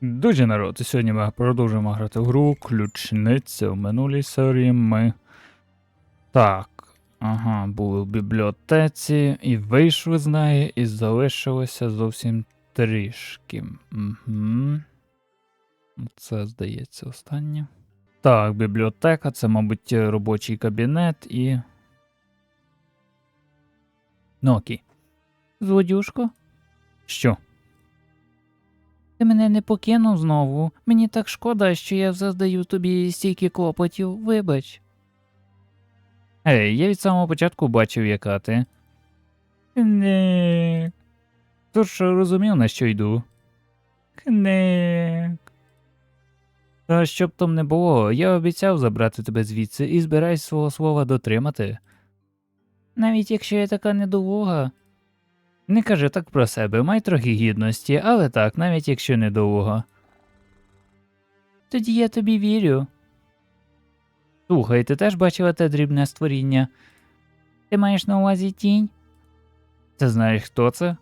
Дуже народ, і сьогодні ми продовжуємо грати в гру ключниця. В минулій серії ми. Так. Ага, були в бібліотеці і вийшли з неї, і залишилося зовсім трішки. Угу. Це, здається, останнє. Так, бібліотека, це, мабуть, робочий кабінет і. Ну окей. Злодюшко, Що? Ти мене не покинув знову. Мені так шкода, що я заздаю тобі стільки клопотів, вибач. Ей, я від самого початку бачив, яка ти. Кник. Тож розумів, на що йду. Кник. Та щоб там не було, я обіцяв забрати тебе звідси і збираюсь свого слова дотримати. Навіть якщо я така недолуга. Не кажи так про себе, май трохи гідності, але так, навіть якщо недовго. Тоді я тобі вірю. Слухай, ти теж бачила те дрібне створіння? Ти маєш на увазі тінь? Ти знаєш, хто це?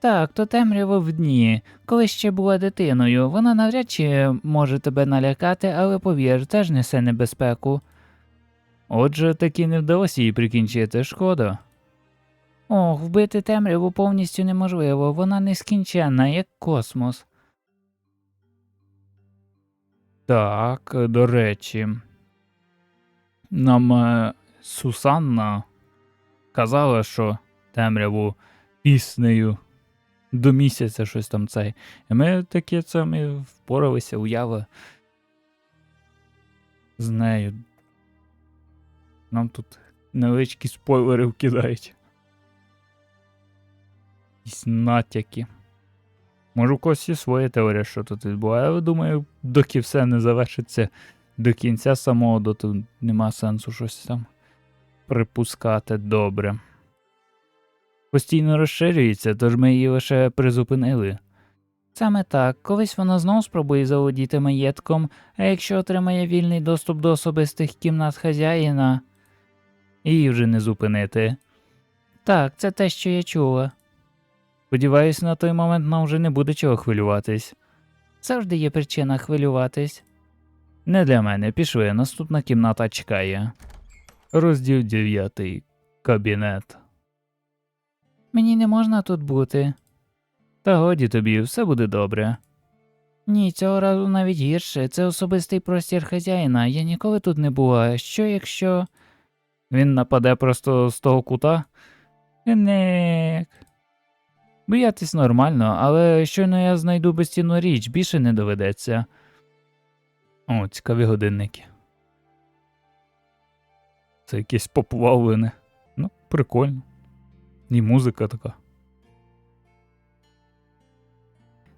Так, то темрява в дні. Коли ще була дитиною, вона навряд чи може тебе налякати, але повір, теж несе небезпеку. Отже, таки не вдалося їй прикінчити, шкода. Ох, вбити темряву повністю неможливо, вона нескінченна, як космос. Так, до речі, нам е, Сусанна казала, що темряву піснею до місяця щось там цей. І ми такі це ми впоралися, уяви з нею. Нам тут невеличкі спойлери вкидають. Якісь натяки. Може, у когось є своя теорія, що тут відбувається, але думаю, доки все не завершиться до кінця самого, доти нема сенсу щось там припускати добре. Постійно розширюється, тож ми її лише призупинили. Саме так, колись вона знов спробує заволодіти маєтком, а якщо отримає вільний доступ до особистих кімнат хазяїна. Її вже не зупинити. Так, це те, що я чула. Сподіваюсь, на той момент нам вже не буде чого хвилюватись. Завжди є причина хвилюватись. Не для мене, пішли, наступна кімната чекає. Розділ 9. Кабінет. Мені не можна тут бути. Та годі тобі, все буде добре. Ні, цього разу навіть гірше. Це особистий простір хазяїна. Я ніколи тут не була. Що якщо. Він нападе просто з того кута. Ник. Боятись нормально, але щойно я знайду безцінну річ, більше не доведеться. О, цікаві годинники. Це якесь поплавлене. Ну, прикольно. І музика така.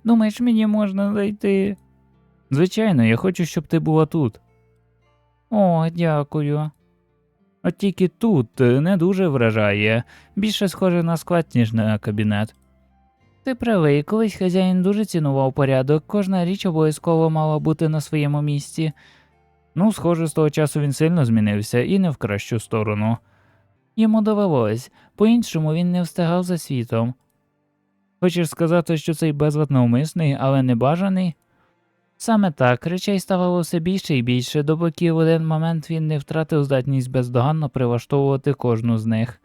Думаєш, мені можна зайти? Звичайно, я хочу, щоб ти була тут. О, дякую. От тільки тут е, не дуже вражає, більше схоже на склад, ніж на кабінет. Ти правий, колись хазяїн дуже цінував порядок, кожна річ обов'язково мала бути на своєму місці. Ну, схоже, з того часу він сильно змінився і не в кращу сторону. Йому довелось, по-іншому він не встигав за світом. Хочеш сказати, що цей безлад навмисний, але не бажаний? Саме так, речей ставало все більше і більше, допоки в один момент він не втратив здатність бездоганно прилаштовувати кожну з них.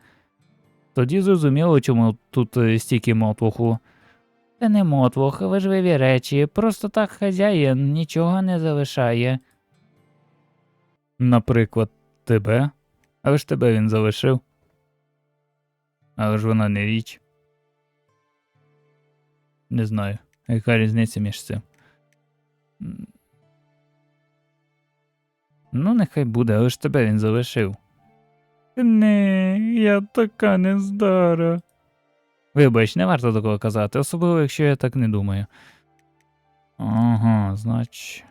Тоді зрозуміло, чому тут е, стільки мотлуху. Це не мотлох, важливі речі, просто так хазяїн нічого не залишає. Наприклад, тебе. Але ж тебе він залишив. Але ж вона не річ. Не знаю, яка різниця між цим. Ну, нехай буде, але ж тебе він залишив. Не, я така нездара. Вибач, не варто такого казати, особливо, якщо я так не думаю. Ага, знач.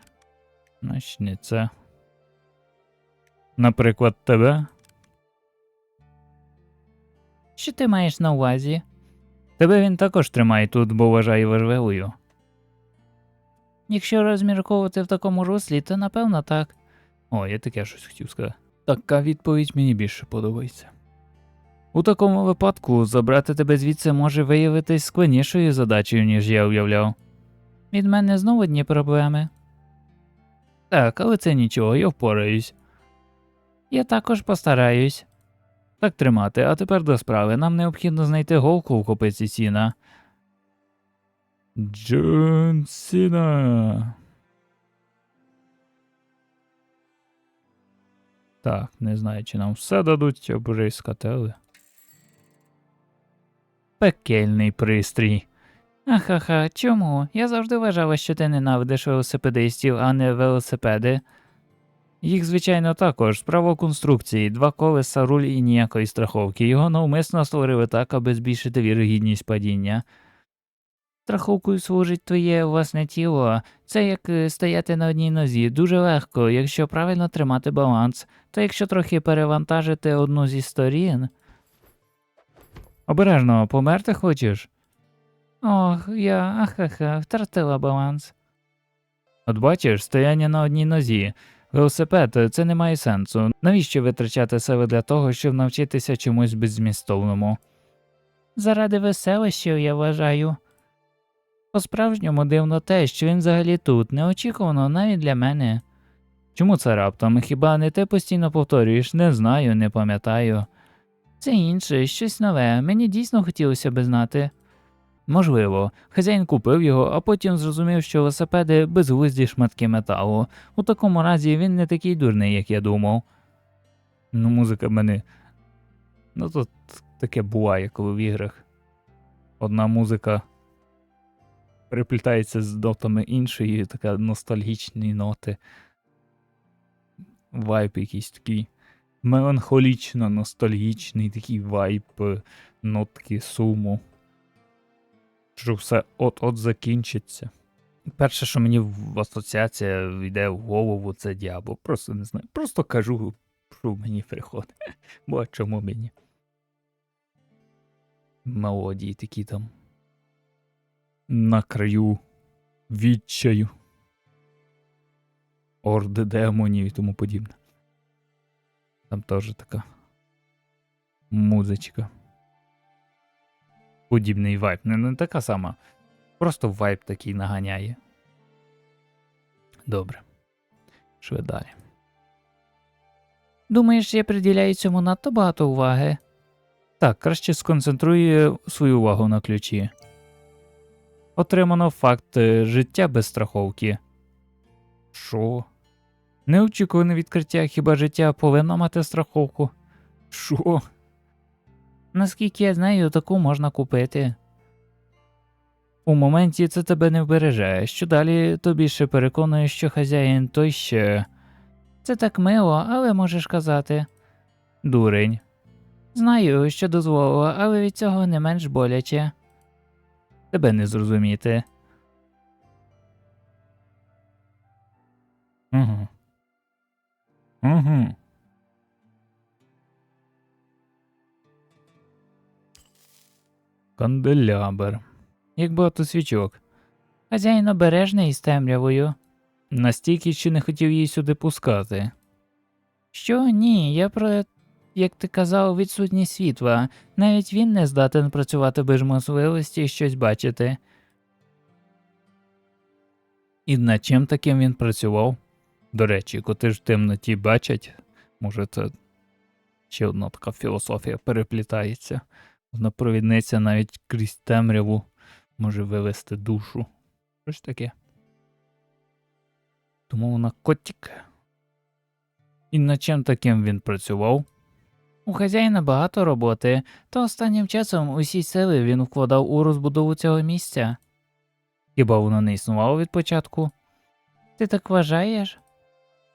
Значить, не це. Наприклад, тебе? Що ти маєш на увазі? Тебе він також тримає тут, бо вважає важливою. Якщо розмірковувати в такому руслі, то напевно так. О, я таке щось хотів сказати. Така відповідь мені більше подобається. У такому випадку забрати тебе звідси може виявитись складнішою задачею, ніж я уявляв. Від мене знову одні проблеми. Так, але це нічого, я впораюсь. Я також постараюсь. Так тримати, а тепер до справи. Нам необхідно знайти голку в копиці сіна. Джон Сіна. Так, не знаю, чи нам все дадуть обрискати, але. Пекельний пристрій. Ахаха, чому? Я завжди вважала, що ти ненавидиш велосипедистів, а не велосипеди. Їх, звичайно, також. Справа конструкції, два колеса, руль і ніякої страховки. Його навмисно створили так, аби збільшити вірогідність падіння. Страховкою служить твоє власне тіло. Це як е, стояти на одній нозі. Дуже легко, якщо правильно тримати баланс. То якщо трохи перевантажити одну зі сторін. Обережно, померти хочеш? Ох, я ахаха, втратила баланс. От бачиш, стояння на одній нозі. Велосипед це не має сенсу. Навіщо витрачати себе для того, щоб навчитися чомусь беззмістовному? Заради веселищів, я вважаю. По-справжньому дивно те, що він взагалі тут, неочікувано навіть для мене. Чому це раптом? Хіба не ти постійно повторюєш? Не знаю, не пам'ятаю. Це інше, щось нове, мені дійсно хотілося би знати. Можливо, хазяїн купив його, а потім зрозумів, що велосипеди безглузді шматки металу. У такому разі він не такий дурний, як я думав. Ну, музика мене. Ну тут таке буває, коли в іграх. Одна музика переплітається з нотами іншої, така ностальгічні ноти. Вайб якийсь такий меланхолічно ностальгічний такий вайб, е, нотки суму що все от-от закінчиться. Перше, що мені в асоціація йде в голову, це діабо. Просто не знаю. Просто кажу, що мені приходить. Бо чому мені? Мелодії такі там. На краю відчаю. Орди демонів і тому подібне. Там теж така музичка подібний вайб. Не, не така сама. Просто вайб такий наганяє. Добре. Що далі? Думаєш, я приділяю цьому надто багато уваги? Так, краще сконцентруй свою увагу на ключі. Отримано факт е, життя без страховки. Що? Неочікуване відкриття, хіба життя повинно мати страховку? Що? Наскільки я знаю, таку можна купити. У моменті це тебе не вбереже, що далі то більше переконує, що хазяїн той ще Це так мило, але можеш казати. дурень. Знаю, що дозволила, але від цього не менш боляче. Тебе не зрозуміти. Угу. Угу. Канделябр. Як багато свічок. Хазяїн обережний із темрявою. Настільки, що не хотів її сюди пускати. Що ні, я про, як ти казав, відсутність світла. Навіть він не здатен працювати без можливості щось бачити. І над чим таким він працював? До речі, коти ж в темноті бачать, може, це ще одна така філософія переплітається. Одна провідниця навіть крізь темряву може вивести душу. Щось таке. Тому вона котик. І над чим таким він працював? У хазяїна багато роботи, то останнім часом усі сили він вкладав у розбудову цього місця. Хіба воно не існувало від початку? Ти так вважаєш?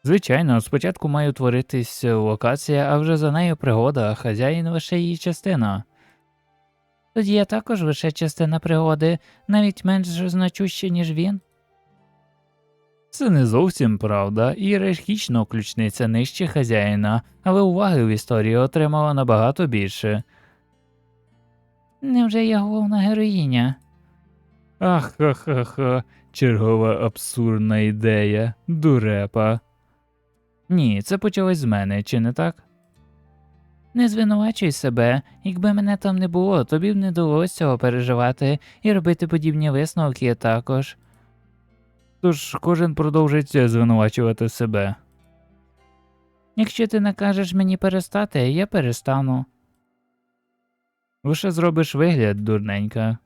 Звичайно, спочатку має утворитись локація, а вже за нею пригода, а хазяїн лише її частина. Тоді я також лише частина пригоди, навіть менш значуща, ніж він. Це не зовсім правда, ієрархічно ключниця нижче хазяїна, але уваги в історії отримала набагато більше. Невже я головна героїня? Ах ха ха ха чергова абсурдна ідея, дурепа. Ні, це почалось з мене, чи не так? Не звинувачуй себе, якби мене там не було, тобі б не довелося цього переживати і робити подібні висновки також. Тож кожен продовжить звинувачувати себе. Якщо ти накажеш мені перестати, я перестану. Лише зробиш вигляд, дурненька.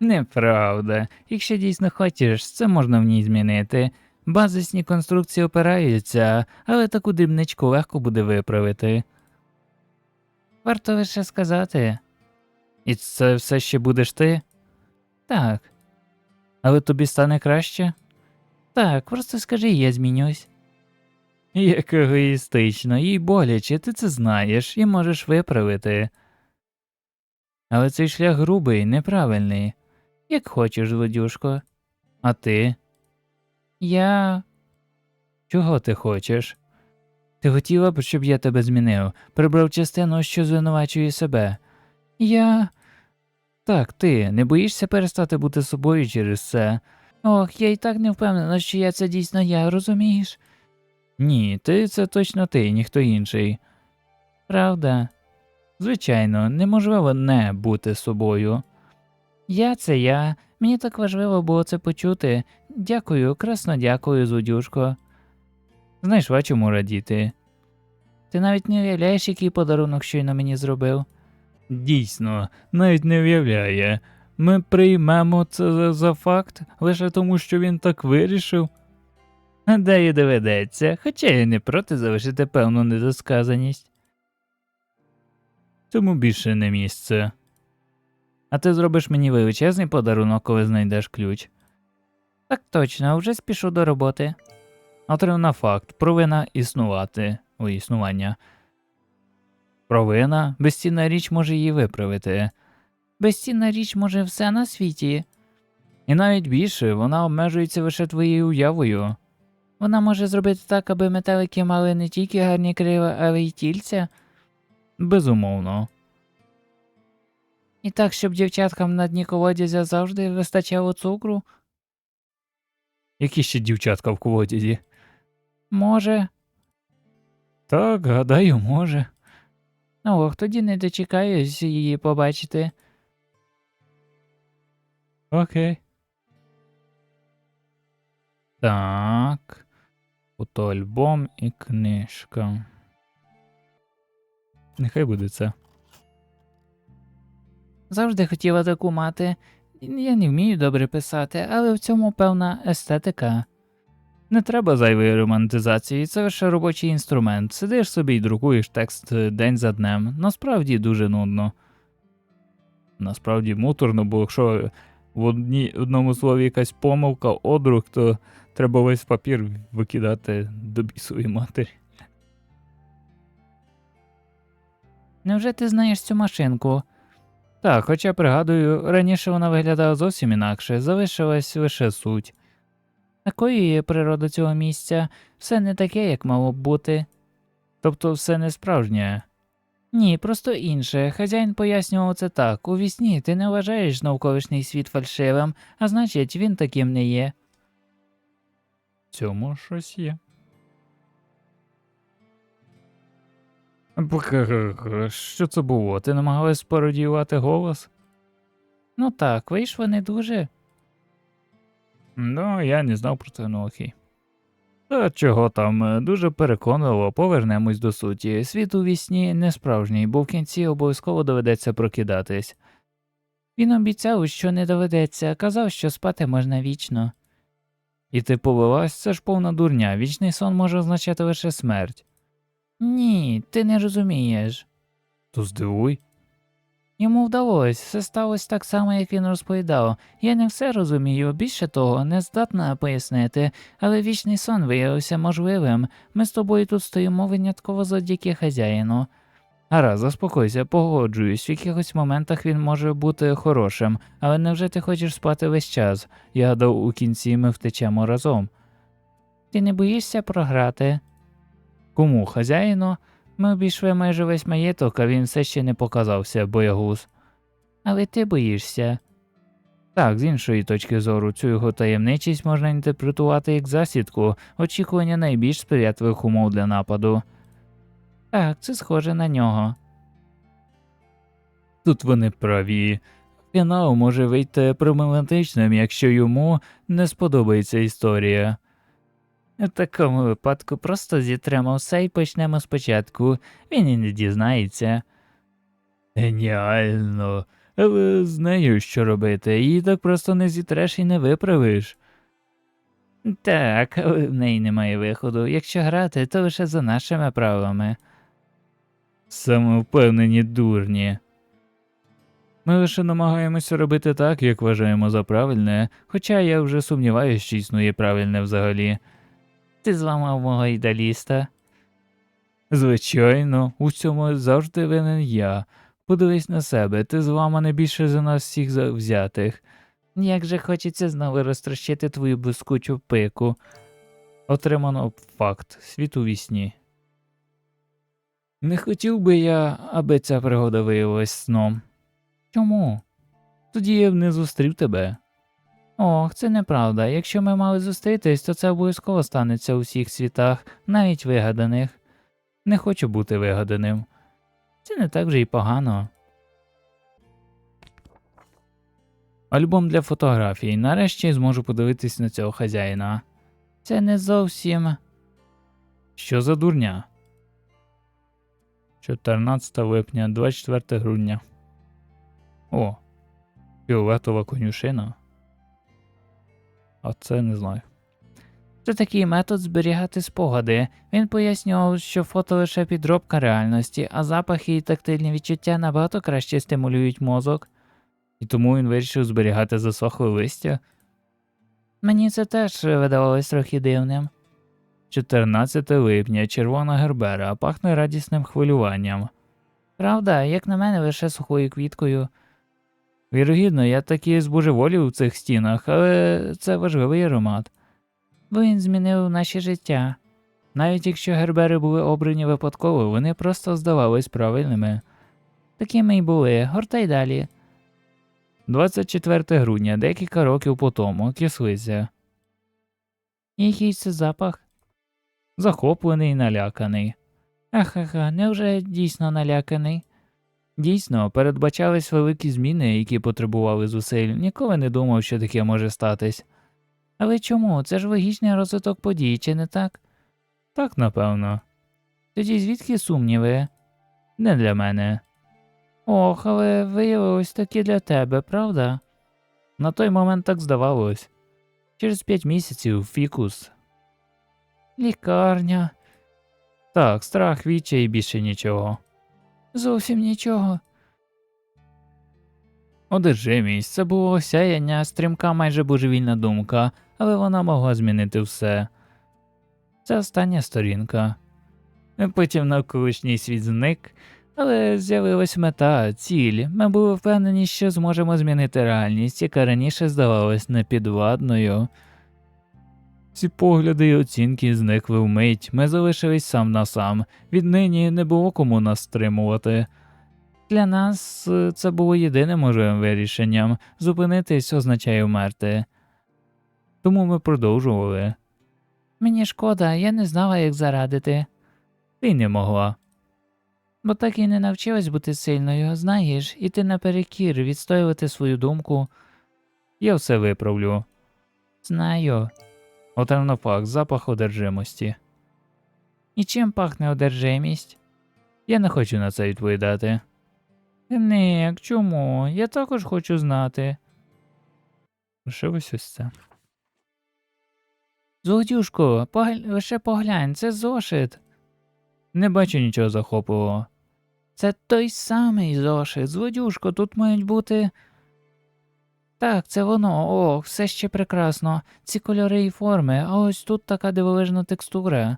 Неправда. Якщо дійсно хочеш, це можна в ній змінити. Базисні конструкції опираються, але таку дрібничку легко буде виправити. Варто лише сказати. І це все ще будеш ти? Так, Але тобі стане краще? так, просто скажи, я змінюсь. Як егоїстично, їй боляче, ти це знаєш і можеш виправити. Але цей шлях грубий, неправильний. Як хочеш, злодюшко. А ти? Я. Чого ти хочеш? Ти хотіла б, щоб я тебе змінив, прибрав частину, що звинувачує себе. Я. Так, ти не боїшся перестати бути собою через це? Ох, я і так не впевнена, що я це дійсно я, розумієш? Ні, ти це точно ти, ніхто інший. Правда. Звичайно, неможливо не бути собою. Я це я. Мені так важливо було це почути. Дякую, красно дякую, злодюшко. Знайшла чому радіти. Ти навіть не уявляєш, який подарунок щойно мені зробив. Дійсно, навіть не уявляє. Ми приймемо це за, факт лише тому, що він так вирішив. Гадаю, доведеться, хоча я не проти залишити певну недосказаність. Тому більше не місце. А ти зробиш мені величезний подарунок, коли знайдеш ключ. Так точно, вже спішу до роботи. Отримана факт, провина існувати у існування. Провина, безцінна річ може її виправити. Безцінна річ може все на світі. І навіть більше вона обмежується лише твоєю уявою. Вона може зробити так, аби метелики мали не тільки гарні крила, але й тільця. Безумовно. І так, щоб дівчаткам на дні колодязя завжди вистачало цукру. Які ще дівчатка в колодязі? Може. Так, гадаю, може. Ох, тоді не дочекаюсь її побачити. Окей. Так. Фотоальбом і книжка. Нехай буде це. Завжди хотіла таку мати. Я не вмію добре писати, але в цьому певна естетика. Не треба зайвої романтизації, це лише робочий інструмент. Сидиш собі і друкуєш текст е, день за днем. Насправді дуже нудно. Насправді муторно, бо якщо в одні, одному слові якась помилка, одрук, то треба весь папір викидати до бісової матері. Невже ти знаєш цю машинку? Так, хоча пригадую, раніше вона виглядала зовсім інакше, залишилась лише суть. Такою є природа цього місця, все не таке, як мало б бути. Тобто все не справжнє. Ні, просто інше. Хазяїн пояснював це так. У вісні ти не вважаєш навколишній світ фальшивим, а значить він таким не є. Цьому щось є. Що це було? Ти намагалась спародіювати голос? Ну так, вийшло не дуже. Ну, я не знав про це, ну окей. Та чого там, е, дуже переконливо, повернемось до суті. Світ у вісні не справжній, бо в кінці обов'язково доведеться прокидатись. Він обіцяв, що не доведеться, казав, що спати можна вічно. І ти повелась, це ж повна дурня, вічний сон може означати лише смерть. Ні, ти не розумієш. То здивуй. Йому вдалося, все сталося так само, як він розповідав. Я не все розумію, більше того, не здатна пояснити, але вічний сон виявився можливим. Ми з тобою тут стоїмо винятково завдяки хазяїну. Гаразд, заспокойся, погоджуюсь, в якихось моментах він може бути хорошим, але невже ти хочеш спати весь час? Я гадав, у кінці ми втечемо разом. Ти не боїшся програти? Кому хазяїну? Ми обійшли майже весь маєток, а він все ще не показався, боягуз. Але ти боїшся. Так, з іншої точки зору, цю його таємничість можна інтерпретувати як засідку, очікування найбільш сприятливих умов для нападу. Так, це схоже на нього. Тут вони праві. Фінал може вийти проблематичним, якщо йому не сподобається історія. У такому випадку просто зітремо все і почнемо спочатку. Він і не дізнається. Геніально. Але з нею що робити? Її так просто не зітреш і не виправиш. Так, але в неї немає виходу. Якщо грати, то лише за нашими правилами. Самовпевнені дурні. Ми лише намагаємося робити так, як вважаємо за правильне, хоча я вже сумніваюся, що існує правильне взагалі. Ти зламав мого ідеаліста. Звичайно, у цьому завжди винен я. Подивись на себе, ти зламаний більше за нас всіх взятих. Як же хочеться знову розтрощити твою блискучу пику. Отримано факт світ у вісні. Не хотів би я, аби ця пригода виявилась сном. Чому? Тоді я б не зустрів тебе. Ох, це неправда. Якщо ми мали зустрітись, то це обов'язково станеться у всіх світах, навіть вигаданих. Не хочу бути вигаданим. Це не так вже й погано. Альбом для фотографій. Нарешті зможу подивитись на цього хазяїна. Це не зовсім. Що за дурня? 14 липня, 24 грудня. О, фіолетова конюшина. А це не знаю. Це такий метод зберігати спогади. Він пояснював, що фото лише підробка реальності, а запахи і тактильні відчуття набагато краще стимулюють мозок. І тому він вирішив зберігати засохле листя. Мені це теж видавалось трохи дивним. 14 липня, червона гербера, пахне радісним хвилюванням. Правда, як на мене, лише сухою квіткою. Вірогідно, я таки збожеволів у цих стінах, але це важливий аромат. Він змінив наше життя. Навіть якщо гербери були обрані випадково, вони просто здавались правильними. Такими й були, гортай далі. 24 грудня, декілька років по тому, кислиця. Який це запах? Захоплений і наляканий. Ахаха, невже дійсно наляканий? Дійсно, передбачались великі зміни, які потребували зусиль. Ніколи не думав, що таке може статись. Але чому? Це ж логічний розвиток подій, чи не так? Так, напевно. Тоді звідки сумніви? Не для мене. Ох, але виявилось таки для тебе, правда? На той момент так здавалось. Через п'ять місяців фікус. Лікарня. Так, страх, відчай і більше нічого. Зовсім нічого. Одержимість це було осяяння, стрімка майже божевільна думка, але вона могла змінити все. Це остання сторінка. Потім навколишній світ зник, але з'явилась мета, ціль. Ми були впевнені, що зможемо змінити реальність, яка раніше здавалась непідвладною. Всі погляди й оцінки зникли вмить, ми залишились сам на сам, віднині не було кому нас стримувати. Для нас е, це було єдиним можливим вирішенням зупинитись означає вмерти. Тому ми продовжували. Мені шкода, я не знала, як зарадити. Ти не могла. Бо так і не навчилась бути сильною, знаєш, іти наперекір, відстоювати свою думку. Я все виправлю. Знаю. Факт, запах одержимості. І чим пахне одержимість? Я не хочу на це відповідати. Ник, чому? Я також хочу знати. Що ось ось це? Золотюшко, погля... лише поглянь, це зошит. Не бачу нічого захопливого. Це той самий зошит. Злодюшко, тут мають бути. Так, це воно. О, все ще прекрасно. Ці кольори і форми, а ось тут така дивовижна текстура.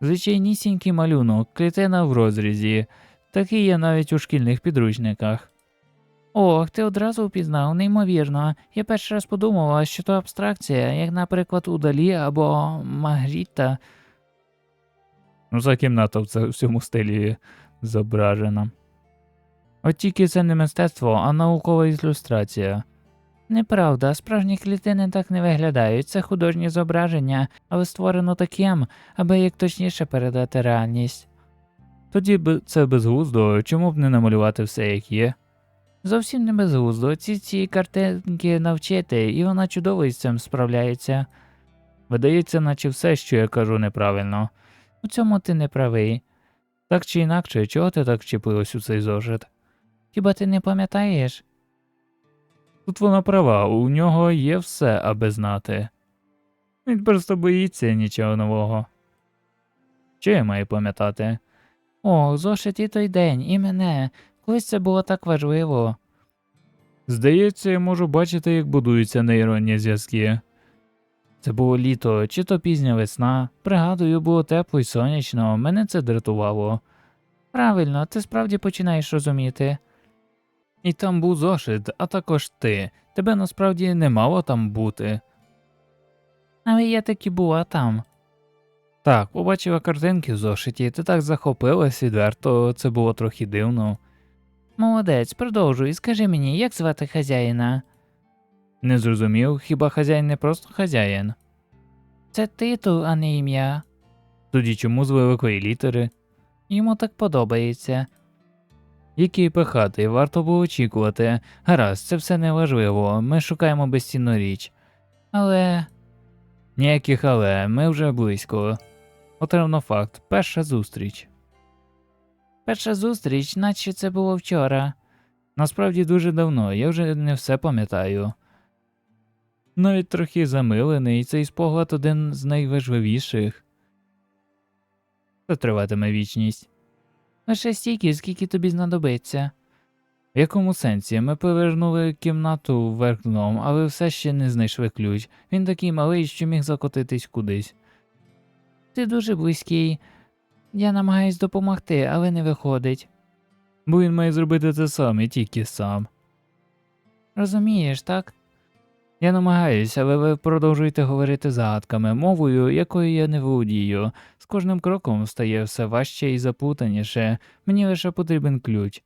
Звичайнісінький малюнок, клітина в розрізі. Такий є навіть у шкільних підручниках. Ох, ти одразу впізнав, неймовірно. Я перший раз подумала, що то абстракція, як, наприклад, у Далі або Магріта. Ну, за кімната в цьому стилі зображена. От тільки це не мистецтво, а наукова ілюстрація. Неправда, справжні клітини так не виглядають, це художнє зображення, але створено таким, аби як точніше передати реальність. Тоді б це безглуздо, чому б не намалювати все як є? Зовсім не безглуздо. Ці ці картинки навчити, і вона чудово із цим справляється. Видається, наче все, що я кажу, неправильно. У цьому ти не правий. Так чи інакше, чого ти так вчепилась у цей зошит? Хіба ти не пам'ятаєш? Тут вона права, у нього є все, аби знати. Він просто боїться нічого нового. Що я маю пам'ятати? О, зошит і той день, і мене. Колись це було так важливо. Здається, я можу бачити, як будуються нейронні зв'язки. Це було літо, чи то пізня весна. Пригадую, було тепло й сонячно, мене це дратувало. Правильно, ти справді починаєш розуміти. І там був зошит, а також ти. Тебе насправді не мало там бути. Але я таки була там. Так, побачила картинки в зошиті, ти так захопилась відверто, це було трохи дивно. Молодець, продовжуй, скажи мені, як звати хазяїна? Не зрозумів, хіба хазяїн не просто хазяїн? Це титул, а не ім'я. Тоді чому з великої літери? Йому так подобається. Які пихати, варто було очікувати. Гаразд, це все неважливо, ми шукаємо безцінну річ. Але Ніяких але, ми вже близько. Отримано факт, перша зустріч. перша зустріч, наче це було вчора. Насправді дуже давно, я вже не все пам'ятаю. Навіть трохи замилений, цей спогад один з найважливіших. Це триватиме вічність. Лише стільки, скільки тобі знадобиться. В якому сенсі? Ми повернули кімнату вверх дном, але все ще не знайшли ключ. Він такий малий, що міг закотитись кудись. Ти дуже близький. Я намагаюсь допомогти, але не виходить. Бо він має зробити це сам і тільки сам. Розумієш, так? Я намагаюся, але ви продовжуєте говорити загадками, мовою, якою я не володію. З кожним кроком стає все важче і заплутаніше. Мені лише потрібен ключ.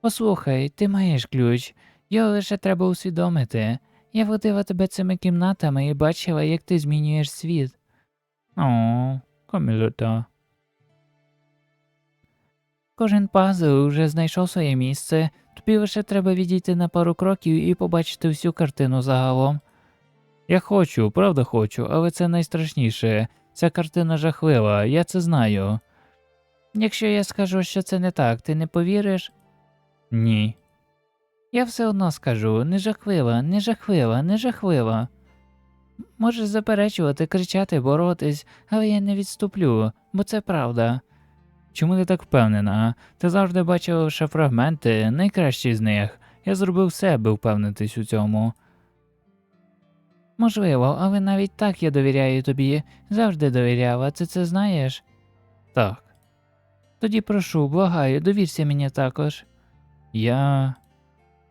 Послухай, ти маєш ключ, його лише треба усвідомити. Я водила тебе цими кімнатами і бачила, як ти змінюєш світ. О, камілота. Кожен пазл вже знайшов своє місце, тобі лише треба відійти на пару кроків і побачити всю картину загалом. Я хочу, правда хочу, але це найстрашніше. Ця картина жахлива, я це знаю. Якщо я скажу, що це не так, ти не повіриш? Ні. Я все одно скажу не жахлива, не жахлива, не жахлива. Можеш заперечувати, кричати, боротись, але я не відступлю, бо це правда. Чому ти так впевнена? Ти завжди бачила лише фрагменти, найкращі з них. Я зробив все, аби впевнитись у цьому. Можливо, але навіть так я довіряю тобі, завжди довіряла, ти це знаєш? Так, Тоді прошу, благаю, довірся мені також. я.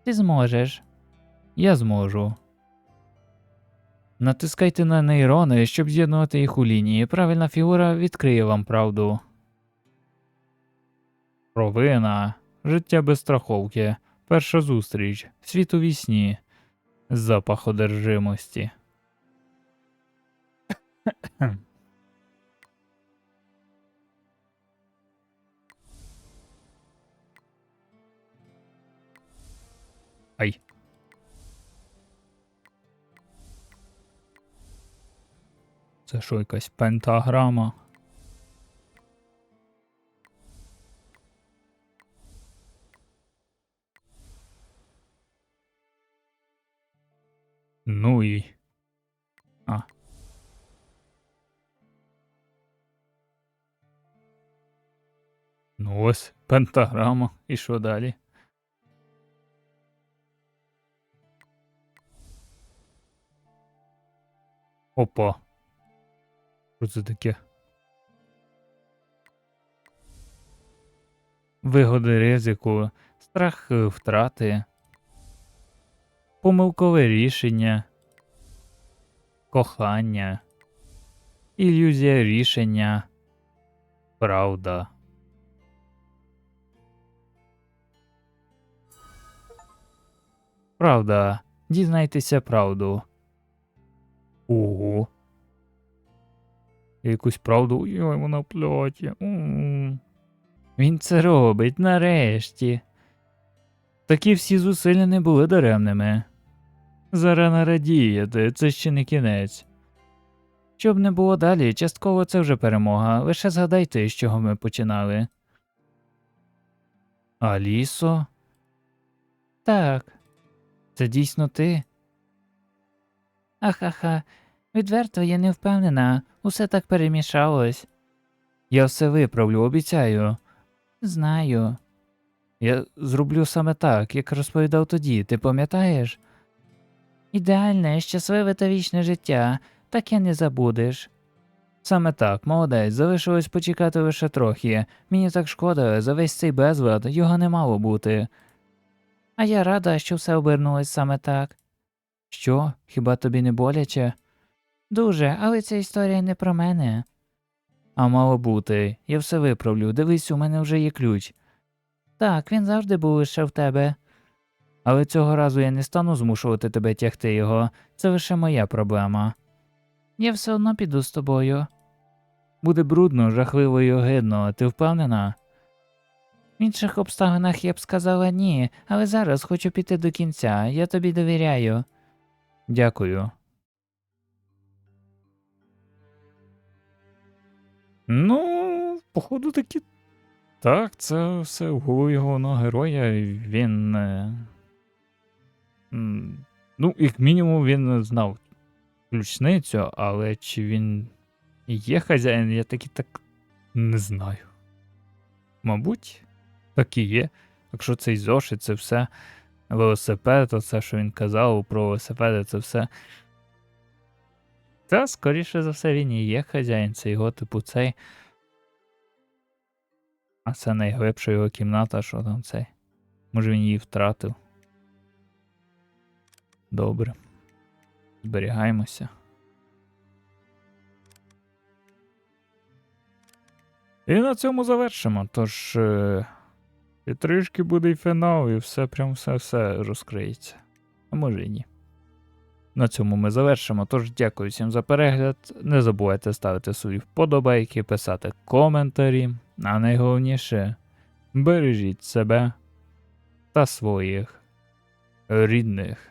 Ти зможеш. я зможу. Натискайте на нейрони, щоб з'єднувати їх у лінії. Правильна фігура відкриє вам правду. Провина. Життя без страховки. Перша зустріч. Світ у вісні. Запах одержимості. Ай. Це що якась пентаграма? Ну і. А. Ну ось, пентаграма. І що далі? Опа. Що це таке? Вигоди ризику, страх е, втрати, помилкове рішення, кохання, ілюзія рішення, правда. Правда, дізнайтеся правду. Ого. Якусь правду. Ой, вона плоті. Він це робить нарешті. Такі всі зусилля не були даремними. Зарана радієте, це ще не кінець. Щоб не було далі, частково це вже перемога. Лише згадайте, з чого ми починали. Алісо? Так, Це дійсно ти? ахаха. Відверто я не впевнена, усе так перемішалось. Я все виправлю, обіцяю. Знаю. Я зроблю саме так, як розповідав тоді, ти пам'ятаєш? Ідеальне, щасливе та вічне життя, таке не забудеш. Саме так, молодець, залишилось почекати лише трохи. Мені так шкода, за весь цей безлад його не мало бути. А я рада, що все обернулось саме так. Що, хіба тобі не боляче? Дуже, але ця історія не про мене. А мало бути, я все виправлю. Дивись, у мене вже є ключ. Так, він завжди був лише в тебе. Але цього разу я не стану змушувати тебе тягти його. Це лише моя проблема. Я все одно піду з тобою. Буде брудно, жахливо і огидно, ти впевнена? В інших обставинах я б сказала ні, але зараз хочу піти до кінця, я тобі довіряю. Дякую. Ну, походу таки. Так, це все в голові головного героя. Він. Ну, як мінімум, він знав ключницю, але чи він є хазяїн, я таки так не знаю. Мабуть, так і є. Якщо цей зошит, це все велосипед, оце, що він казав про велосипеди, це все. Та, скоріше за все, він і є хазяїн, це його, типу, цей. А це найглибша його кімната, що там цей. Може він її втратив. Добре. Зберігаємося. І на цьому завершимо. Тож. Е... І трішки буде й фінал, і все прям все-все розкриється. А може і ні. На цьому ми завершимо. Тож дякую всім за перегляд. Не забувайте ставити свої вподобайки, писати коментарі. А найголовніше бережіть себе та своїх рідних.